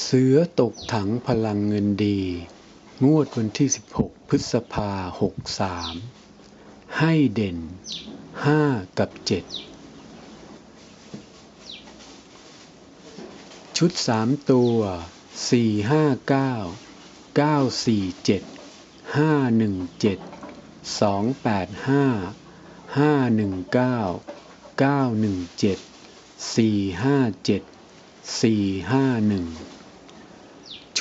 เสือตกถังพลังเงินดี งวดวันที่ 16 พฤษภา 63 ให้เด่น 5 กับ 7 ชุด 3 ตัว 4 5 9 9 4 7 5 1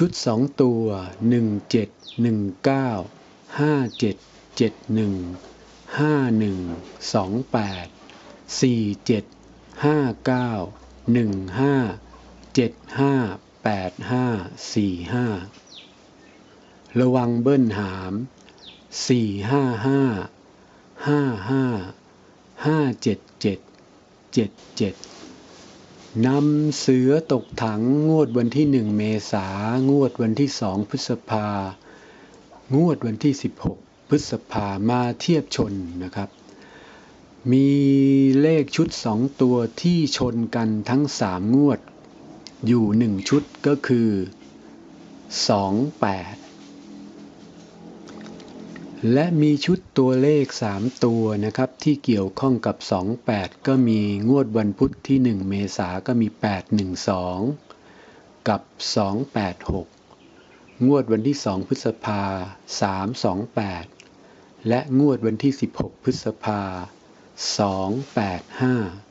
ชุดสองตัวหนึ่งเจ็ดหนึ่งเก้าห้าเจ็ดเจ็ดหนึ่งห้าหนึ่งสองแปดสี่เจ็ดห้าเก้าหนึ่งห้าเจ็ดห้าแปดห้าสี่ห้าระวังเบิ้ลหามสี่ห้าห้าห้าห้าห้าเจ็ดเจ็ดเจ็ดเจ็ด นำเสือตกถังงวดวันที่หนึ่งเมษางวดวันที่สองพฤษภางวดวันที่สิบหกพฤษภามาเทียบชนนะครับ มีเลขชุดสองตัวที่ชนกันทั้งสามงวดอยู่หนึ่งชุดก็คือสอง และมีชุดตัวเลข 3 ตัวนะครับ ที่เกี่ยวข้องกับ 28 ก็มีงวดวันพุธที่ 1 เมษาก็มี 812 กับ 286 งวดวันที่ 2 พฤษภา 328 และงวดวันที่ 16 พฤษภา 285